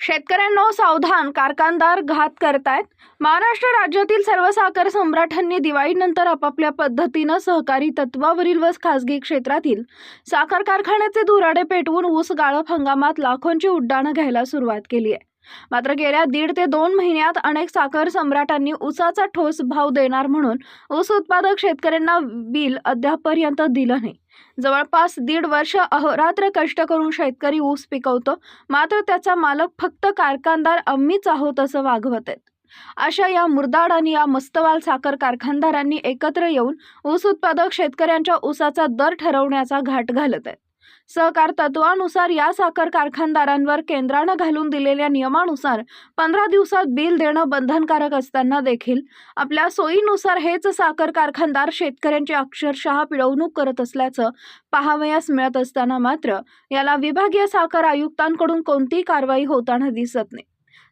शेतकऱ्यांना सावधान कारखानदार घात करतायत. महाराष्ट्र राज्यातील सर्व साखर सम्राटांनी दिवाळीनंतर आपापल्या पद्धतीनं सहकारी तत्वावरील व खासगी क्षेत्रातील साखर कारखान्याचे धुराडे पेटवून ऊस गाळप हंगामात लाखोंची उड्डाणं घ्यायला सुरुवात केली आहे. मात्र गेल्या दीड ते दोन महिन्यात अनेक साखर सम्राटांनी ऊसाचा ठोस भाव देणार म्हणून ऊस उत्पादक शेतकऱ्यांना बिल अद्यापपर्यंत दिलं नाही. जवळपास दीड वर्ष अहोरात्र कष्ट करून शेतकरी ऊस पिकवतो मात्र त्याचा मालक फक्त कारखानदार आम्हीच आहोत असं वागवत आहेत. अशा या मुरदाड आणि या मस्तवाल साखर कारखानदारांनी एकत्र येऊन ऊस उत्पादक शेतकऱ्यांच्या ऊसाचा दर ठरवण्याचा घाट घालत आहेत. सहकार तत्वानुसार या साखर कारखानदारांवर केंद्रानं घालून दिलेल्या नियमानुसार पंधरा दिवसात बिल देणं बंधनकारक असताना देखील आपल्या सोयीनुसार हेच साखर कारखानदार शेतकऱ्यांची अक्षरशः पिळवणूक करत असल्याचं पाहावयास मिळत असताना मात्र याला विभागीय साखर आयुक्तांकडून कोणतीही कारवाई होताना दिसत नाही.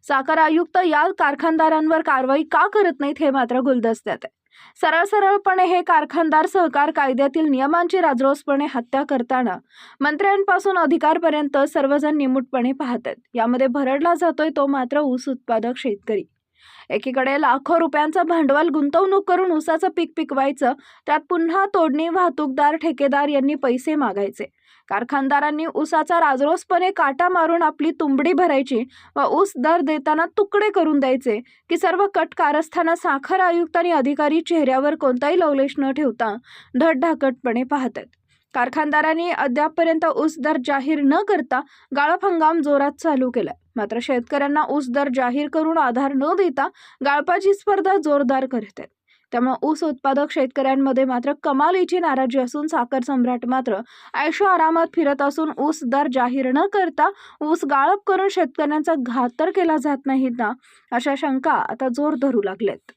साखर आयुक्त या कारखानदारांवर कारवाई का करत नाहीत हे मात्र गुलदस्त्यात आहे. सरळ सरळपणे हे कारखानदार सहकार कायद्यातील नियमांची राजरोसपणे हत्या करताना मंत्र्यांपासून अधिकारपर्यंत सर्वजण निमूटपणे पाहतात. यामध्ये भरडला जातोय तो मात्र ऊस उत्पादक शेतकरी. एकीकडे लाखो रुपयांचं भांडवल गुंतवणूक करून ऊसाचं पीक पिकवायचं त्यात पुन्हा तोडणी वाहतूकदार ठेकेदार यांनी पैसे मागायचे. कारखानदारांनी ऊसाचा राजरोसपणे काटा मारून आपली तुंबडी भरायची व ऊस दर देताना तुकडे करून द्यायचे की सर्व कट कारस्थाना साखर आयुक्त आणि अधिकारी चेहऱ्यावर कोणताही लवलेश न ठेवता धडधाकटपणे पाहत आहेत. कारखानदारांनी अद्यापपर्यंत ऊस दर जाहीर न करता गाळप हंगाम जोरात चालू केलाय. मात्र शेतकऱ्यांना ऊस दर जाहीर करून आधार न देता गाळपाची स्पर्धा जोरदार करत आहेत त्यामुळे ऊस उत्पादक शेतकऱ्यांमध्ये मात्र कमालीची नाराजी असून साखर सम्राट मात्र ऐशो आरामात फिरत असून ऊस दर जाहीर न करता ऊस गाळप करून शेतकऱ्यांचा घात तर केला जात नाही ना अशा शंका आता जोर धरू लागल्यात.